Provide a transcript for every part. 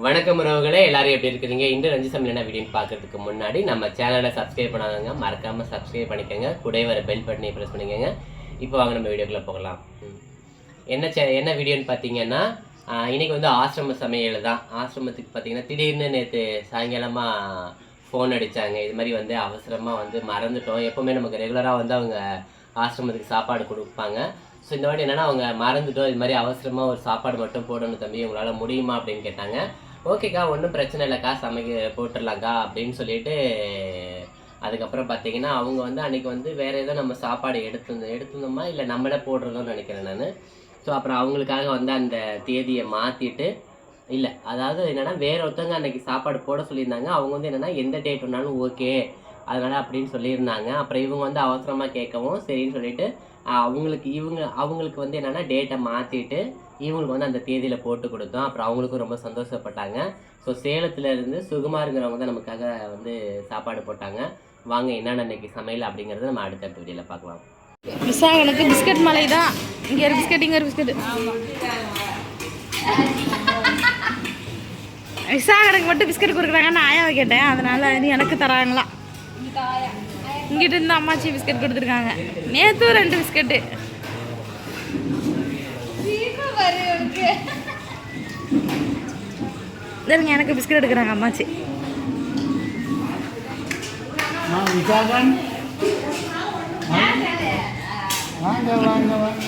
வணக்கம் உறவுகளே எல்லாரும் எப்படி இருக்கிறீங்க? இன்று ரஞ்சி சமையல் என்ன வீடியோன்னு பார்க்கறதுக்கு முன்னாடி நம்ம சேனலை சப்ஸ்கிரைப் பண்ணாதவங்க மறக்காம சப்ஸ்கிரைப் பண்ணிக்கோங்க. கூட வர பெல் பட்டனை ப்ரெஸ் பண்ணிக்கோங்க. இப்போ வாங்க நம்ம வீடியோக்குள்ளே போகலாம். என்ன சே என்ன வீடியோன்னு பார்த்தீங்கன்னா இன்றைக்கி வந்து ஆசிரம சமையல் தான். ஆசிரமத்துக்கு பார்த்தீங்கன்னா திடீர்னு நேற்று சாயங்காலமாக ஃபோன் அடித்தாங்க இது மாதிரி வந்து அவசரமாக வந்து மறந்துட்டோம். எப்போவுமே நமக்கு ரெகுலராக வந்து அவங்க ஆசிரமத்துக்கு சாப்பாடு கொடுப்பாங்க. ஸோ இந்த வாட்டி என்னென்னா அவங்க மறந்துட்டோம். இது மாதிரி அவசரமாக ஒரு சாப்பாடு மட்டும் போடணும் தம்பி. உங்களால் முடியுமா அப்படின்னு கேட்டாங்க. ஓகேக்கா ஒன்றும் பிரச்சனை இல்லைக்கா சமைக்க போட்டுடலாங்க்கா அப்படின்னு சொல்லிட்டு அதுக்கப்புறம் பார்த்தீங்கன்னா அவங்க வந்து அன்னைக்கு வந்து வேறு ஏதோ நம்ம சாப்பாடு எடுத்து எடுத்துருந்தோமா? இல்லை நம்மளே போடுறதோன்னு நினைக்கிறேன் நான். ஸோ அப்புறம் அவங்களுக்காக வந்து அந்த தேதியை மாற்றிட்டு இல்லை அதாவது என்னென்னா வேற ஒருத்தவங்க அன்னைக்கு சாப்பாடு போட சொல்லியிருந்தாங்க. அவங்க வந்து என்னன்னா எந்த டேட் வேணாலும் ஓகே அதனால அப்படின்னு சொல்லியிருந்தாங்க. அப்புறம் இவங்க வந்து அவசரமாக கேட்கவும் சரின்னு சொல்லிட்டு அவங்களுக்கு இவங்க அவங்களுக்கு வந்து என்னென்னா டேட்டை மாற்றிட்டு இவங்களுக்கு வந்து அந்த தேதியில் போட்டு கொடுத்தோம். அப்புறம் அவங்களுக்கும் ரொம்ப சந்தோஷப்பட்டாங்க. ஸோ சேலத்துலேருந்து சுகுமாருங்கிறவங்க தான் நமக்காக வந்து சாப்பாடு போட்டாங்க. வாங்க என்னென்ன இன்னைக்கு சமையல் அப்படிங்கிறத நம்ம அடுத்த வீடியோவில் பார்க்கலாம். விசாகனுக்கு பிஸ்கட் மலை தான். இங்கே ஒரு பிஸ்கட் இங்கே ஒரு பிஸ்கட். விசாகனுக்கு மட்டும் பிஸ்கட் கொடுக்குறாங்கன்னு ஆயாவை கேட்டேன். அதனால நீ எனக்கு தராங்களாம். இங்கிட்டு இருந்து அம்மாச்சி பிஸ்கட் கொடுத்துருக்காங்க. நேற்றும் ரெண்டு பிஸ்கட்டு. இருங்க எனக்கு பிஸ்கட் எடுக்கிறாங்க அம்மாச்சி. ஆ விசாகன். வாங்க வாங்க வாங்க.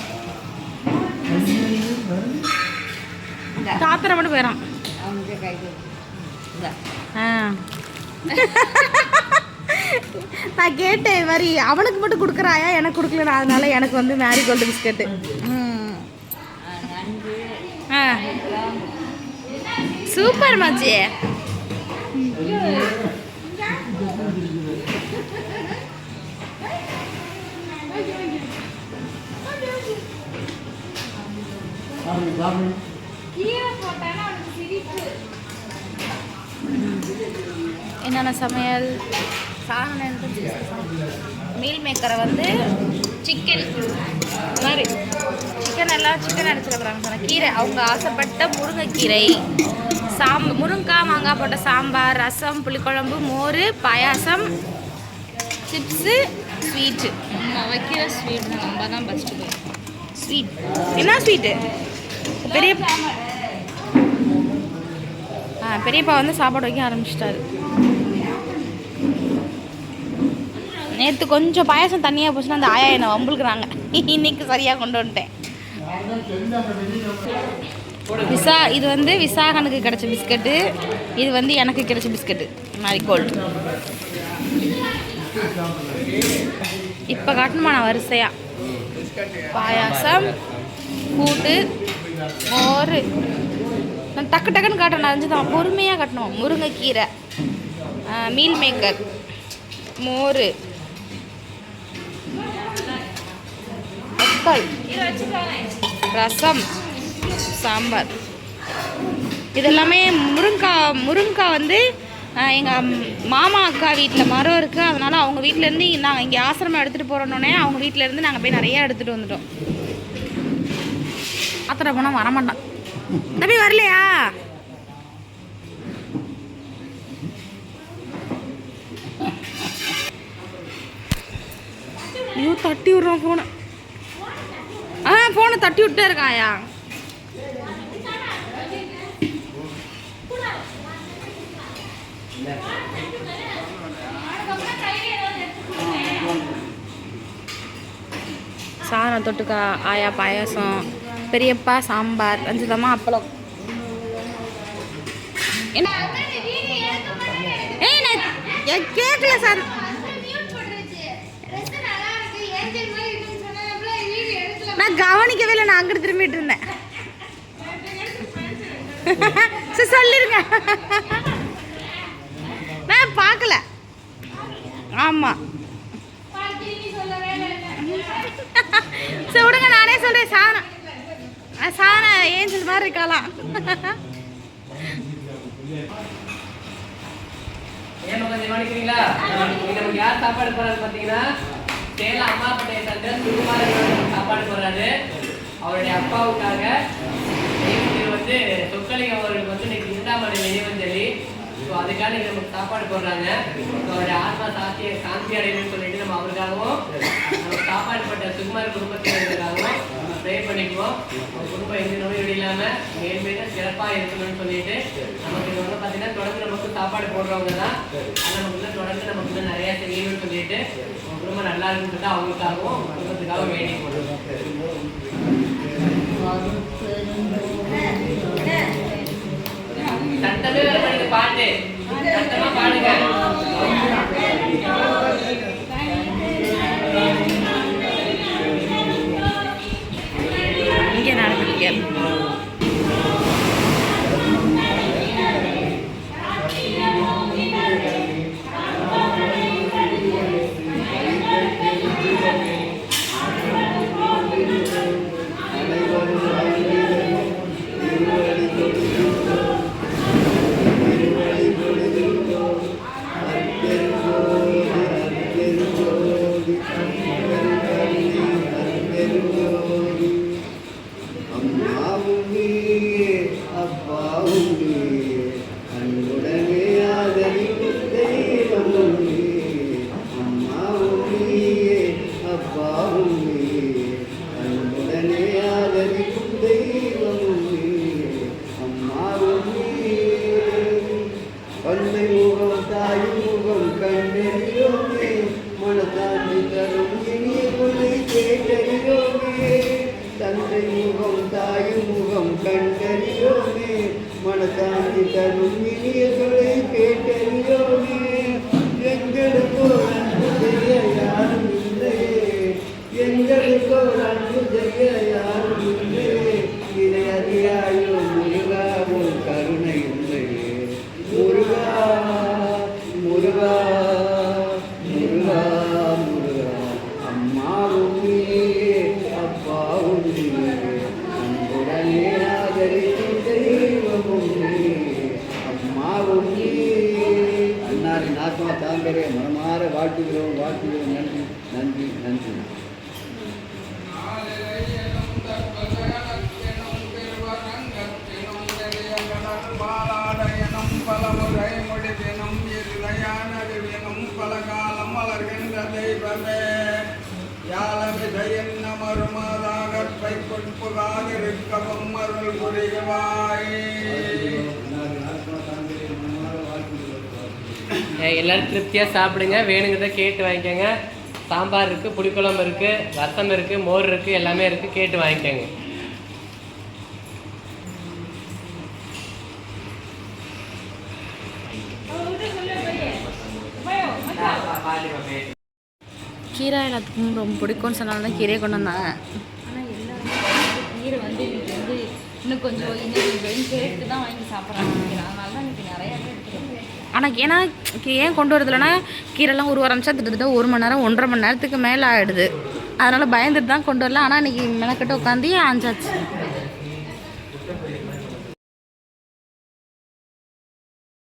தாத்தரை மட்டும் போயிடறான் ஆ. நான் கேட்டேன் மாதிரி அவனுக்கு மட்டும் கொடுக்குறாயா? எனக்கு கொடுக்கல அதனால எனக்கு வந்து மேரி கோல்டு பிஸ்கட்டு சூப்பர் மச்சி. என்னென்ன சமையல்? சாதனை மீல் மேக்கரை வந்து சிக்கன் மாதிரி. சிக்கன் எல்லாம் சிக்கன் அடிச்சிருக்கிறாங்க சொன்னேன் கீரை. அவங்க ஆசைப்பட்ட முருங்கைக்கீரை. சாம்ப முருங்காய் மாங்காய் போட்ட சாம்பார் ரசம் புளிக்குழம்பு மோர் பாயாசம் சிப்ஸு ஸ்வீட்டு. நம்ம வைக்கிற ஸ்வீட் நம்ம தான் ஃபஸ்ட்டு போய் ஸ்வீட். என்ன ஸ்வீட்டு? பெரிய ஆ பெரியப்பா வந்து சாப்பாடு வைக்க ஆரம்பிச்சிட்டாரு. நேற்று கொஞ்சம் பாயாசம் தண்ணியாக போச்சுன்னா அந்த ஆயா என்னை வம்புழுக்குறாங்க. இன்னைக்கு சரியாக கொண்டு வந்துட்டேன். விசா இது வந்து விசாகனுக்கு கிடைச்ச பிஸ்கட்டு. இது வந்து எனக்கு கிடைச்ச பிஸ்கட்டு. மேரிகோல்டு இப்போ காட்டணுமா? நான் வரிசையாக பாயாசம் கூட்டு மோர். நான் டக்கு டக்குன்னு காட்டணும் அஞ்சு தான் பொறுமையாக கட்டணும். முருங்கைக்கீரை மீல் மேக்கர் மோர். வத்தல் ரசம் சாம்பார். இதெல்லாமே முருங்காய் முருங்காய் வந்து எங்கள் மாமா அக்கா வீட்டில் மரம் இருக்குது அதனால் அவங்க வீட்டிலேருந்து நாங்கள் இங்கே ஆசிரமம் எடுத்துகிட்டு போகிறோன்னே அவங்க வீட்டிலேருந்து நாங்கள் போய் நிறையா எடுத்துகிட்டு வந்துட்டோம். ஆத்திர போனால் வரமாட்டான். தம்பி வரலையா? ஐயோ தட்டி விடுறோம் போனேன் ஃபோனை தட்டி விட்டே இருக்காயா? சாதம் தொட்டுக்கா ஆயா பாயாசம் பெரியப்பா சாம்பார் ரஞ்சிதம்மா அப்பளம். என்ன ஏய் நான் கேட்கல சார். நான் கவனிக்கவே இல்லை நான் அங்கிட்டு திரும்பிட்டு இருந்தேன். சரி சொல்லிருங்க. நான் பார்க்கல. ஆமாம் சரி விடுங்க நானே சொல்கிறேன் சாண சாண ஏஞ்சல் மாதிரி இருக்கலாம் ஏன் கொஞ்சம் கவனிக்கிறீங்களா யார் சாப்பாடு போறாரு பார்த்தீங்கன்னா? சேலம் அம்மா பட்டைய தந்த சுகுமாரன் சாப்பாடு போறாரு அவருடைய அப்பாவுக்காக வந்து சொக்கலிங்கம் அவர்களுக்கு வந்து இன்னைக்கு இரண்டாம் நினைவஞ்சலி ஸோ அதுக்காக இன்னைக்கு நமக்கு சாப்பாடு போடுறாங்க. ஸோ அவருடைய ஆத்மா சாத்திய சாந்தி அடையணும்னு சொல்லிட்டு நம்ம அவருக்காகவும் நம்ம சாப்பாடு பட்ட சுகுமார் குடும்பத்தினருக்காகவும் நம்ம ப்ரே பண்ணிக்குவோம். அவங்க குடும்பம் எந்த நோயும் இல்லாமல் மேன்மேலும் சிறப்பாக இருக்கணும்னு சொல்லிட்டு நமக்கு இது வந்து பார்த்தீங்கன்னா தொடர்ந்து நமக்கு சாப்பாடு போடுறவங்க தான். ஆனால் நமக்கு தொடர்ந்து நமக்கு இன்னும் நிறைய செய்யணும்னு சொல்லிட்டு குடும்பம் நல்லா இருக்குன்னு சொல்லிட்டு அவங்களுக்காகவும் குடும்பத்துக்காக குடும்பத்துக்காகவும் வேண்டிக் கொள்ளும் பாட்டு. பாடுங்க. முகம் தாய் முகம் கண்டறியோமே மனதாண்டி தரும் இனிய கொள்ளை கேட்டறியோமே ஆதரிக்கும் தெய்வமும் அன்னாரின் ஆத்மா தாங்கரே மனமாற வாழ்த்துகிறோம் வாழ்த்துகிறோம் நன்றி நன்றி நன்றி அருள் புரிவாய் ஏய், எல்லாரும் திருப்தியாக சாப்பிடுங்க. வேணுங்கிறத கேட்டு வாங்கிக்கோங்க. சாம்பார் இருக்குது புளிக்குழம்பு இருக்குது ரசம் இருக்குது மோர் இருக்குது எல்லாமே இருக்குது கேட்டு வாங்கிக்கோங்க. கீரை எல்லாத்துக்கும் ரொம்ப பிடிக்கும்னு சொன்னால தான் கீரையை கொண்டு வந்தாங்க ஆனால் எல்லாருமே கீரை வந்து இன்னைக்கு வந்து இன்னும் கொஞ்சம் இன்னும் கொஞ்சம் சேர்த்து தான் வாங்கி சாப்பிட்றாங்க அதனால தான் நிறையா ஆனால் ஏன்னா கீ- ஏன் கொண்டு வரதுலன்னா கீரைலாம் ஒரு ஆரம்பிச்சா கிட்டத்தட்ட ஒரு மணி நேரம் ஒன்றரை மணி நேரத்துக்கு மேலே ஆகிடுது அதனால் பயந்துட்டு தான் கொண்டு வரல. ஆனால் இன்னைக்கு மெனக்கட்டு உட்காந்து ஆஞ்சாச்சு